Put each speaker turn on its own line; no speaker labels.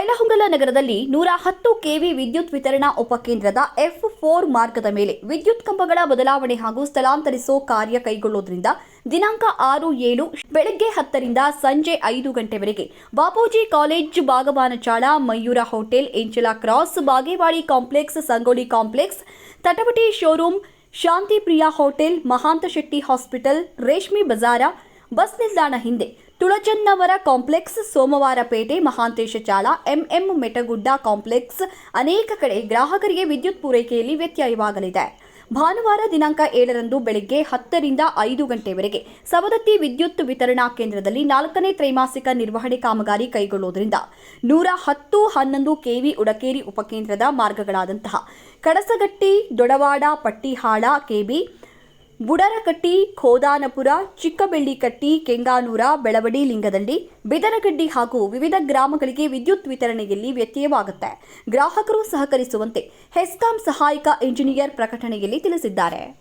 ಬೈಲಹೊಂಗಲ ನಗರದಲ್ಲಿ ನೂರ ಹತ್ತು ಕೆವಿ ವಿದ್ಯುತ್ ವಿತರಣಾ ಉಪಕೇಂದ್ರದ ಎಫ್ ಫೋರ್ ಮಾರ್ಗದ ಮೇಲೆ ವಿದ್ಯುತ್ ಕಂಬಗಳ ಬದಲಾವಣೆ ಹಾಗೂ ಸ್ಥಳಾಂತರಿಸೋ ಕಾರ್ಯ ಕೈಗೊಳ್ಳುವುದರಿಂದ ದಿನಾಂಕ ಆರು ಏಳು ಬೆಳಗ್ಗೆ ಹತ್ತರಿಂದ ಸಂಜೆ ಐದು ಗಂಟೆವರೆಗೆ ಬಾಪೂಜಿ ಕಾಲೇಜ್ ಬಾಗಬಾನಚಾಳ Mayura hotel ಎಂಚಲ cross, Bagewadi complex, Sangolli complex, ತಟವಟಿ showroom, Shantipriya hotel, Mahanta Shetty hospital, ರೇಷ್ಮೆ ಬಜಾರ, ಬಸ್ ನಿಲ್ದಾಣ ಹಿಂದೆ ತುಳಜನ್ನವರ ಕಾಂಪ್ಲೆಕ್ಸ್, ಸೋಮವಾರಪೇಟೆ ಮಹಾಂತೇಶ ಚಾಲ ಎಂಎಂ ಮೆಟಗುಡ್ಡ ಕಾಂಪ್ಲೆಕ್ಸ್. ಅನೇಕ ಕಡೆ ಗ್ರಾಹಕರಿಗೆ ವಿದ್ಯುತ್ ಪೂರೈಕೆಯಲ್ಲಿ ವ್ಯತ್ಯಯವಾಗಲಿದೆ. ಭಾನುವಾರ ದಿನಾಂಕ ಏಳರಂದು ಬೆಳಗ್ಗೆ ಹತ್ತರಿಂದ ಐದು ಗಂಟೆವರೆಗೆ ಸವದತ್ತಿ ವಿದ್ಯುತ್ ವಿತರಣಾ ಕೇಂದ್ರದಲ್ಲಿ ನಾಲ್ಕನೇ ತ್ರೈಮಾಸಿಕ ನಿರ್ವಹಣೆ ಕಾಮಗಾರಿ ಕೈಗೊಳ್ಳುವುದರಿಂದ ನೂರ ಹತ್ತು ಹನ್ನೊಂದು ಕೆವಿ ಉಡಕೇರಿ ಉಪಕೇಂದ್ರದ ಮಾರ್ಗಗಳಾದಂತಹ ಕಡಸಗಟ್ಟಿ, ದೊಡವಾಡ, ಪಟ್ಟಿಹಾಳ, ಕೆಬಿ ಬುಡರಕಟ್ಟಿ, ಖೋದಾನಪುರ, ಚಿಕ್ಕಬೆಳ್ಳಿಕಟ್ಟಿ, ಕೆಂಗಾನೂರ, ಬೆಳವಡಿ, ಲಿಂಗದಂಡಿ ಬಿದರಗಡ್ಡಿ ಹಾಗೂ ವಿವಿಧ ಗ್ರಾಮಗಳಿಗೆ ವಿದ್ಯುತ್ ವಿತರಣೆಯಲ್ಲಿ ವ್ಯತ್ಯಯವಾಗುತ್ತೆ. ಗ್ರಾಹಕರು ಸಹಕರಿಸುವಂತೆ ಹೆಸ್ಕಾಂ ಸಹಾಯಕ ಇಂಜಿನಿಯರ್ ಪ್ರಕಟಣೆಯಲ್ಲಿ ತಿಳಿಸಿದ್ದಾರೆ.